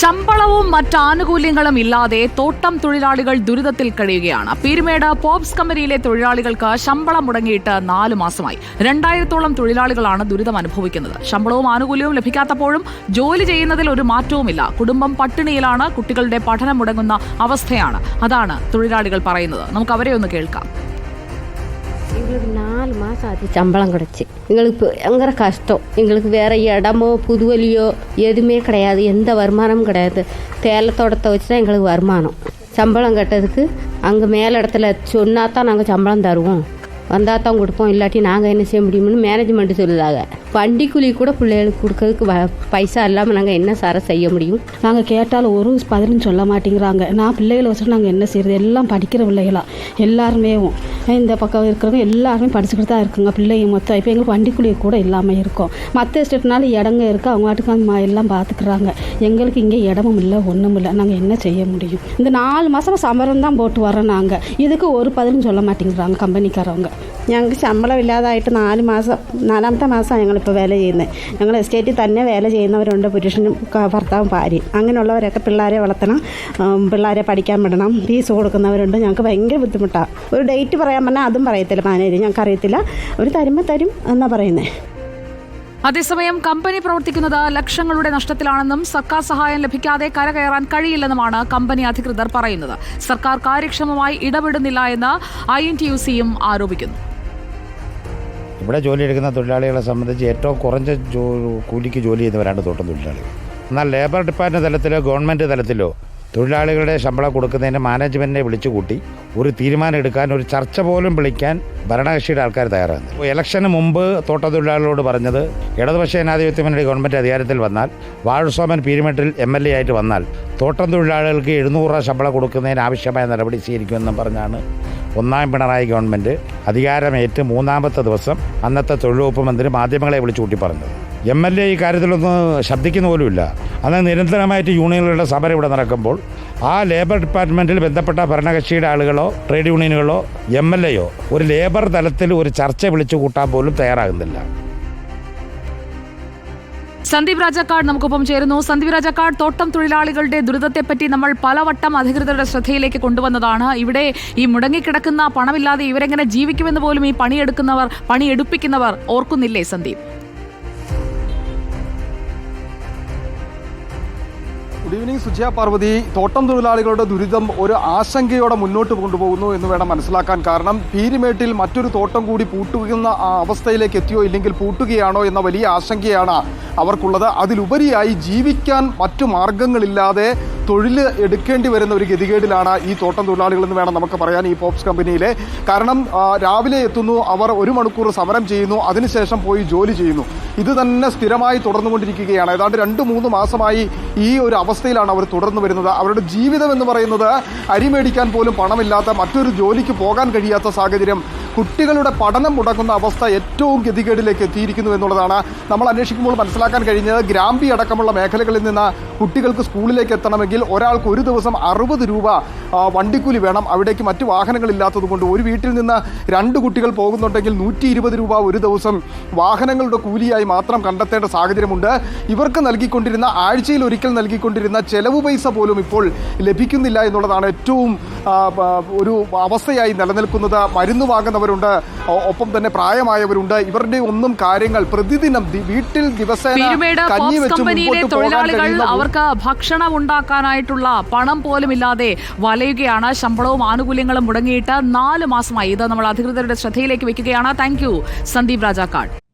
ശമ്പളവും മറ്റാനുകൂല്യങ്ങളും ഇല്ലാതെ തോട്ടം തൊഴിലാളികൾ ദുരിതത്തിൽ കഴിയുകയാണ്. പീരുമേട് പോപ്സ് കമ്പനിയിലെ തൊഴിലാളികൾക്ക് ശമ്പളം മുടങ്ങിയിട്ട് നാലു മാസമായി. രണ്ടായിരത്തോളം തൊഴിലാളികളാണ് ദുരിതം അനുഭവിക്കുന്നത്. ശമ്പളവും ആനുകൂല്യവും ലഭിക്കാത്തപ്പോഴും ജോലി ചെയ്യുന്നതിൽ ഒരു മാറ്റവുമില്ല. കുടുംബം പട്ടിണിയിലാണ്. കുട്ടികളുടെ പഠനം മുടങ്ങുന്ന അവസ്ഥയാണ്. അതാണ് തൊഴിലാളികൾ പറയുന്നത്. നമുക്ക് അവരെ ഒന്ന് കേൾക്കാം. நாலு மாதம் ஆச்சு சம்பளம் கிடச்சி எங்களுக்கு இப்போ பயங்கர கஷ்டம் எங்களுக்கு வேறு இடமோ புதுவலியோ எதுவுமே கிடையாது எந்த வருமானமும் கிடையாது தேலை தோட்டத்தை வச்சு தான் எங்களுக்கு வருமானம் சம்பளம் கட்டதுக்கு அங்கே மேல் இடத்துல சொன்னா தான் நாங்கள் சம்பளம் தருவோம் வந்தால் தான் கொடுப்போம் இல்லாட்டி நாங்கள் என்ன செய்ய முடியும்னு மேனேஜ்மெண்ட்டு சொல்லுதாங்க வண்டிக்குழி கூட பிள்ளைகளுக்கு கொடுக்கறதுக்கு வ பைசா இல்லாமல் நாங்கள் என்ன சார செய்ய முடியும்? நாங்கள் கேட்டாலும் ஒரு பதிலும் சொல்ல மாட்டேங்கிறாங்க. நான் பிள்ளைகளை வச்சுட்டு நாங்கள் என்ன செய்யறது எல்லாம் படிக்கிற பிள்ளைகளா? எல்லாருமே இந்த பக்கம் இருக்கிறவங்க எல்லாருமே படிச்சுக்கிட்டு தான் இருக்குங்க. பிள்ளைங்க மொத்தம். இப்போ எங்களுக்கு வண்டிக்குழி கூட இல்லாமல் இருக்கும். மற்ற எஸ்டேட்னால இடங்க இருக்குது அவங்க வாட்டுக்கு அவங்க எல்லாம் பார்த்துக்குறாங்க எங்களுக்கு இங்கே இடமும் இல்லை ஒன்றும் இல்லை. நாங்கள் என்ன செய்ய முடியும்? இந்த நாலு மாதம் சமரம் தான் போட்டு வரோம் நாங்கள் இதுக்கு ஒரு பதிலும் சொல்ல மாட்டேங்கிறாங்க கம்பெனிக்காரவங்க. ഞങ്ങൾക്ക് ശമ്പളം ഇല്ലാതായിട്ട് നാല് മാസം നാലാമത്തെ മാസമാണ് ഞങ്ങളിപ്പോൾ വേല ചെയ്യുന്നത് ഞങ്ങൾ എസ്റ്റേറ്റിൽ തന്നെ വേല ചെയ്യുന്നവരുണ്ട് പുരുഷനും ഭർത്താവും ഭാര്യയും. അങ്ങനെയുള്ളവരൊക്കെ പിള്ളേരെ വളർത്തണം പിള്ളേരെ പഠിക്കാൻ വിടണം ഫീസ് കൊടുക്കുന്നവരുണ്ട്. ഞങ്ങൾക്ക് ഭയങ്കര ബുദ്ധിമുട്ടാണ് ഒരു ഡേറ്റ് പറയാൻ പറഞ്ഞാൽ അതും പറയത്തില്ല മാനേജർ ഞങ്ങൾക്ക് അറിയത്തില്ല അവർ തരുമ്പോൾ തരും എന്നാണ് പറയുന്നത് അതേസമയം കമ്പനി പ്രവർത്തിക്കുന്നത് ലക്ഷങ്ങളുടെ നഷ്ടത്തിലാണെന്നും സർക്കാർ സഹായം ലഭിക്കാതെ കരകയറാൻ കഴിയില്ലെന്നുമാണ് കമ്പനി അധികൃതർ പറയുന്നത്. സർക്കാർ കാര്യക്ഷമമായി ഇടപെടുന്നില്ല എന്ന് ഐ എൻ ടി യു സിയും ആരോപിക്കുന്നു. ഇവിടെ ജോലിയെടുക്കുന്ന തൊഴിലാളികളെ സംബന്ധിച്ച് ഏറ്റവും കുറഞ്ഞ ജോ കൂലിക്ക് ജോലി ചെയ്യുന്നവരാണ് തോട്ടം തൊഴിലാളികൾ. എന്നാൽ ലേബർ ഡിപ്പാർട്ട്മെന്റ് തലത്തിലോ ഗവൺമെന്റ് തലത്തിലോ തൊഴിലാളികളുടെ ശമ്പളം കൊടുക്കുന്നതിന് മാനേജ്മെന്റിനെ വിളിച്ചുകൂട്ടി ഒരു തീരുമാനം എടുക്കാൻ ഒരു ചർച്ച പോലും വിളിക്കാൻ ഭരണകക്ഷിയുടെ ആൾക്കാർ തയ്യാറാണ് ഇലക്ഷന് മുമ്പ് തോട്ട തൊഴിലാളികളോട് പറഞ്ഞത് ഇടതുപക്ഷ ജനാധിപത്യ മുന്നണി ഗവൺമെന്റ് അധികാരത്തിൽ വന്നാൽ വാഴുസോമൻ പീരുമെട്ടിൽ എം എൽ എ ആയിട്ട് വന്നാൽ തോട്ടം തൊഴിലാളികൾക്ക് എഴുന്നൂറ് രൂപ ശമ്പളം കൊടുക്കുന്നതിന് ആവശ്യമായ നടപടി സ്വീകരിക്കുമെന്നും പറഞ്ഞാണ് ഒന്നാം പിണറായി ഗവൺമെന്റ് അധികാരമേറ്റ് മൂന്നാമത്തെ ദിവസം അന്നത്തെ തൊഴിലുവകുപ്പ് മന്ത്രി മാധ്യമങ്ങളെ വിളിച്ചു കൂട്ടി പറഞ്ഞത് എം എൽ എ ഈ കാര്യത്തിലൊന്നും ശബ്ദിക്കുന്ന പോലുമില്ല. അന്ന് നിരന്തരമായിട്ട് യൂണിയനുകളുടെ സമരം ഇവിടെ നടക്കുമ്പോൾ ആ ലേബർ ഡിപ്പാർട്ട്മെന്റിൽ ബന്ധപ്പെട്ട ഭരണകക്ഷിയുടെ ആളുകളോ ട്രേഡ് യൂണിയനുകളോ എം എൽ എയോ ഒരു ലേബർ തലത്തിൽ ഒരു ചർച്ച വിളിച്ചു കൂട്ടാൻ പോലും തയ്യാറാകുന്നില്ല. സന്ദീപ് രാജാക്കാട് നമുക്കൊപ്പം ചേരുന്നു. സന്ദീപ് രാജാക്കാട് തോട്ടം തൊഴിലാളികളുടെ ദുരിതത്തെപ്പറ്റി നമ്മൾ പലവട്ടം അധികൃതരുടെ ശ്രദ്ധയിലേക്ക് കൊണ്ടുവന്നതാണ്. ഇവിടെ ഈ മുടങ്ങിക്കിടക്കുന്ന പണമില്ലാതെ ഇവരെങ്ങനെ ജീവിക്കുമെന്ന് പോലും ഈ പണിയെടുക്കുന്നവർ പണിയെടുപ്പിക്കുന്നവർ ഓർക്കുന്നില്ലേ സന്ദീപ്? ഗുഡ് ഈവനിങ് സുജയ പാർവതി തോട്ടം തൊഴിലാളികളുടെ ദുരിതം ഒരു ആശങ്കയോടെ മുന്നോട്ട് കൊണ്ടുപോകുന്നു എന്ന് വേണം മനസ്സിലാക്കാൻ കാരണം പീരിമേട്ടിൽ മറ്റൊരു തോട്ടം കൂടി പൂട്ടുന്ന ആ അവസ്ഥയിലേക്ക് എത്തിയോ ഇല്ലെങ്കിൽ പൂട്ടുകയാണോ എന്ന വലിയ ആശങ്കയാണ് അവർക്കുള്ളത് അതിലുപരിയായി ജീവിക്കാൻ മറ്റു മാർഗങ്ങളില്ലാതെ തൊഴിൽ എടുക്കേണ്ടി വരുന്ന ഒരു ഗതികേടിലാണ് ഈ തോട്ടം തൊഴിലാളികളെന്ന് വേണം നമുക്ക് പറയാൻ ഈ പോപ്സ് കമ്പനിയിലെ. കാരണം രാവിലെ എത്തുന്നു അവർ ഒരു മണിക്കൂർ സമരം ചെയ്യുന്നു അതിനുശേഷം പോയി ജോലി ചെയ്യുന്നു. ഇത് തന്നെ സ്ഥിരമായി തുടർന്നുകൊണ്ടിരിക്കുകയാണ്. ഏതാണ്ട് രണ്ട് മൂന്ന് മാസമായി ഈ ഒരു അവസ്ഥയിലാണ് അവർ തുടർന്നു വരുന്നത്. അവരുടെ ജീവിതം എന്ന് പറയുന്നത് അരി മേടിക്കാൻ പോലും പണമില്ലാത്ത മറ്റൊരു ജോലിക്ക് പോകാൻ കഴിയാത്ത സാഹചര്യം കുട്ടികളുടെ പഠനം മുടങ്ങുന്ന അവസ്ഥ ഏറ്റവും ഗതികേടിലേക്ക് എത്തിയിരിക്കുന്നു എന്നുള്ളതാണ് നമ്മൾ അന്വേഷിക്കുമ്പോൾ മനസ്സിലാക്കാൻ കഴിഞ്ഞത് ഗ്രാമ്പി അടക്കമുള്ള മേഖലകളിൽ നിന്ന് കുട്ടികൾക്ക് സ്കൂളിലേക്ക് എത്തണമെങ്കിൽ ഒരാൾക്ക് ഒരു ദിവസം അറുപത് രൂപ വണ്ടിക്കൂലി വേണം. അവിടേക്ക് മറ്റ് വാഹനങ്ങളില്ലാത്തത് കൊണ്ട് ഒരു വീട്ടിൽ നിന്ന് രണ്ട് കുട്ടികൾ പോകുന്നുണ്ടെങ്കിൽ നൂറ്റി ഇരുപത് രൂപ ഒരു ദിവസം വാഹനങ്ങളുടെ കൂലിയായി മാത്രം കണ്ടെത്തേണ്ട സാഹചര്യമുണ്ട്. ഇവർക്ക് നൽകിക്കൊണ്ടിരുന്ന ആഴ്ചയിൽ ഒരിക്കൽ നൽകിക്കൊണ്ടിരുന്ന ചെലവ് പൈസ പോലും ഇപ്പോൾ ലഭിക്കുന്നില്ല എന്നുള്ളതാണ് ഏറ്റവും ഒരു അവസ്ഥയായി നിലനിൽക്കുന്നത്. മരുന്ന് വാങ്ങുന്നവരുണ്ട് ഒപ്പം തന്നെ പ്രായമായവരുണ്ട്. ഇവരുടെ ഒന്നും കാര്യങ്ങൾ പ്രതിദിനം വീട്ടിൽ ദിവസേന കഞ്ഞി വെച്ച് മുമ്പോട്ട് പോകാൻ കഴിയുന്ന അവർക്ക് ഭക്ഷണം ഉണ്ടാക്കാനായിട്ടുള്ള പണം പോലും ഇല്ലാതെ വലയുകയാണ്. ശമ്പളവും ആനുകൂല്യങ്ങളും മുടങ്ങിയിട്ട് നാല് മാസമായി. ഇത് നമ്മൾ അധികൃതരുടെ ശ്രദ്ധയിലേക്ക് വെക്കുകയാണ് താങ്ക് സന്ദീപ് രാജാക്കാട്.